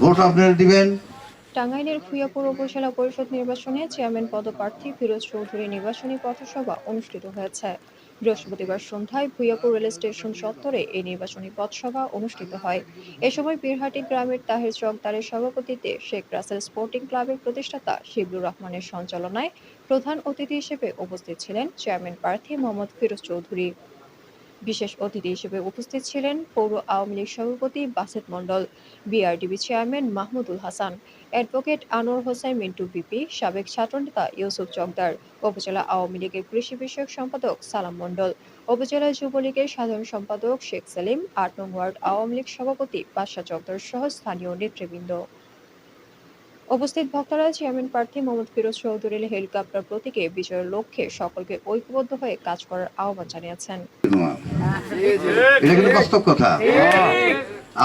Vote আপনারা দিবেন? টাঙ্গাইলের ভূঁইয়াপুর উপজেলা পরিষদ নির্বাচনে চেয়ারম্যান পদপ্রার্থী ফিরোজ চৌধুরী নির্বাচনী পথসভা অনুষ্ঠিত হয়েছে। বৃহস্পতিবার সন্ধ্যায় ভূঁইয়াপুর রেল স্টেশন চত্বরে এই নির্বাচনী পথসভা অনুষ্ঠিত হয়। এ সময় বীরহাটি গ্রামের তাহের চকদারের সভাপতিত্বে শেখ রাসেল স্পোর্টিং ক্লাবের প্রতিষ্ঠাতা শিবলুর রহমানের সঞ্চালনায় প্রধান অতিথি হিসেবে উপস্থিত ছিলেন চেয়ারম্যান প্রার্থী মোহাম্মদ ফিরোজ চৌধুরী। বিশেষ অতিথি হিসেবে উপস্থিত ছিলেন পৌর আওয়ামী লীগ সভাপতি Baset Mondal, BRDB chairman Mahmudul Hasan, advocate Anwar Hossain Mintu, BP, সাবেক ছাত্রনেতা ইউসুফ চকদার, উপজেলা আওয়ামী লীগের কৃষি বিষয়ক সম্পাদক সালাম মণ্ডল, উপজেলা যুবলীগের সাধারণ সম্পাদক শেখ সেলিম, আট নং ওয়ার্ড আওয়ামী লীগ সভাপতি বাদশা চকদার সহ স্থানীয় নেতৃবৃন্দ। উপস্থিত ভক্তরা, চেয়ারম্যান প্রার্থী মোহাম্মদ ফিরোজ চৌধুরীর হেলিকপ্টার প্রতীকে বিজয়ের লক্ষ্যে সকলকে ঐক্যবদ্ধ হয়ে কাজ করার আহ্বান জানিয়েছেন। বাস্তব কথা।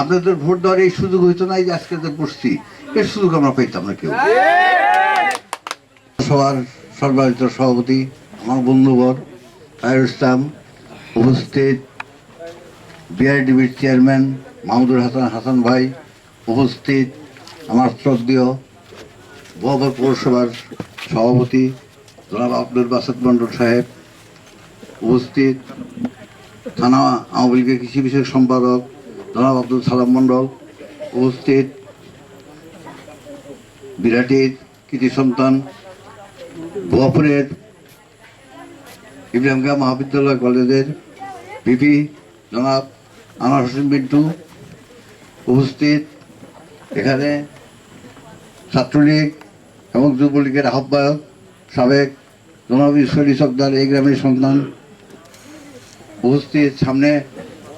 আপনাদের ভোট দেওয়ার এই সুযোগ হইতো না যে আজকে যে বসছি, এর সুযোগ আমরা পাইতাম না কেউ। সবার সর্বাধিত সভাপতি, আমার বন্ধুবর তাহির ইসলাম, উপস্থিত বিআরডিবির চেয়ারম্যান মাহমুদুল হাসান হাসান ভাই, উপস্থিত আমার শ্রদ্ধেয় বহবর পৌরসভার সভাপতি জনাব আব্দুল বাসাদ মন্ডল সাহেব, উপস্থিত থানা আওয়ামী লীগের কৃষি বিষয়ক সম্পাদক জনাব আব্দুল সালাম মণ্ডল, উপস্থিত বিরাটির কৃতি সন্তান ভুয়াপুরের ইব্রাহিমগা মহাবিদ্যালয় কলেজের পিপি জনাব আনোয়ার হোসেন মিন্টু, উপস্থিত এখানে ছাত্রলীগ এবং যুবলীগের আহ্বায়ক, সাবেক জনাব সর্দার এই গ্রামের সন্তান উপস্থিত সামনে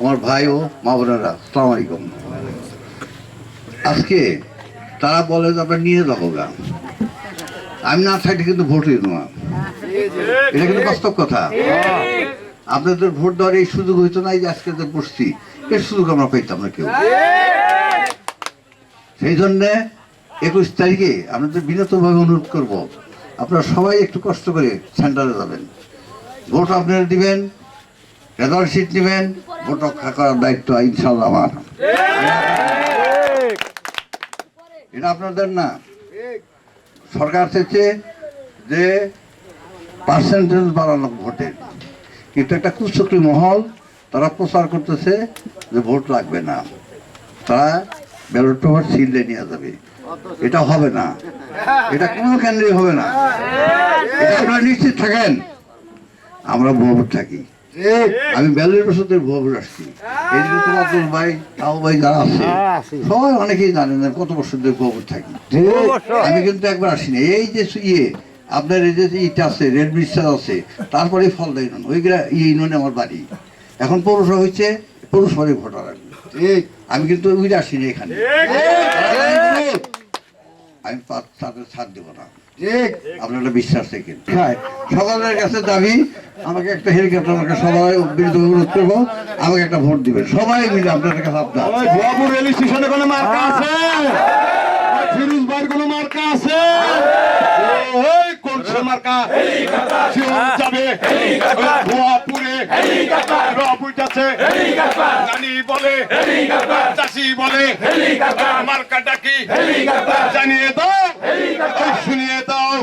আমার ভাই ও মা বোনেরা সালাম আলাইকুম। আজকে তারা বলে যে আপনার নিয়ে যাব গা। আমি না থাকলে কিন্তু ভোট দিত না। এটা কিন্তু বাস্তব কথা। আপনাদের ভোট দেওয়ার এই সুযোগ হইতো না, এই যে আজকে যে বসছি, এর সুযোগ আমরা পাইতাম না কেউ। সেই জন্যে একুশ তারিখে আপনাদের বিনতভাবে অনুরোধ করব, আপনারা সবাই একটু কষ্ট করে সেন্টারে যাবেন। ভোট আপনারা দিবেন, রেজাল্ট শিট নেবেন, ভোট রক্ষা করার দায়িত্ব ইনশাল্লাহ আমার। এটা আপনাদের না। সরকার চেয়েছে যে পার্সেন্টেজ বাড়ানো ভোটের কিন্তু একটা কুচক্রি মহল, তারা প্রচার করতেছে যে ভোট লাগবে না। তারা ব্যালট পেপার সিললে নিয়ে যাবে। এটা হবে না। এটা কোনো কেন্দ্রে হবে না। এটা আপনারা নিশ্চিত থাকেন। আমরা ভোট থাকি। আমি ব্যালের বছরের ভোট আসছি। এই যে তোমার আব্দুল ভাই তাও ভাই যারা আছে সবাই অনেকেই জানেন কত বছর ধরে ভোট থাকি। আমি কিন্তু একবার আসিনি। এই যে ইয়ে আপনার এই যে ইটা আছে রেড ব্রিজটা আছে তারপরে ফল দেয় না। ওই গ্রা ইয়ে ইউনিয়নে আমার বাড়ি। এখন পৌরসভা হচ্ছে পৌরসভায় ভোটার আসবে আমি কিন্তু ওইটা আসিনি এখানে। আমি তাদের ছাড় দেবো না। আপনারা বিশ্বাস থেকে হ্যাঁ সকলের কাছে দাবি আমাকে একটা হেলিকপ্টার আমাকে সবাই বিরুদ্ধে অনুরোধ করব আমাকে একটা ভোট দিবেন। সবাই মিলে আপনাদের কাছে আপনার ভুয়াপুর রেল স্টেশনে কোনো মার্কা আছে? ওই ভাইয়ের কোনো মার্কা আছে? ওই কোন মার্কা? শিওর ভুয়াপুরে রবুট আছে। জানি বলে। চাষি বলে। মার্কাটা কি? জানিয়ে দাও। হেলিকপ্টার। শুনিয়ে দাও।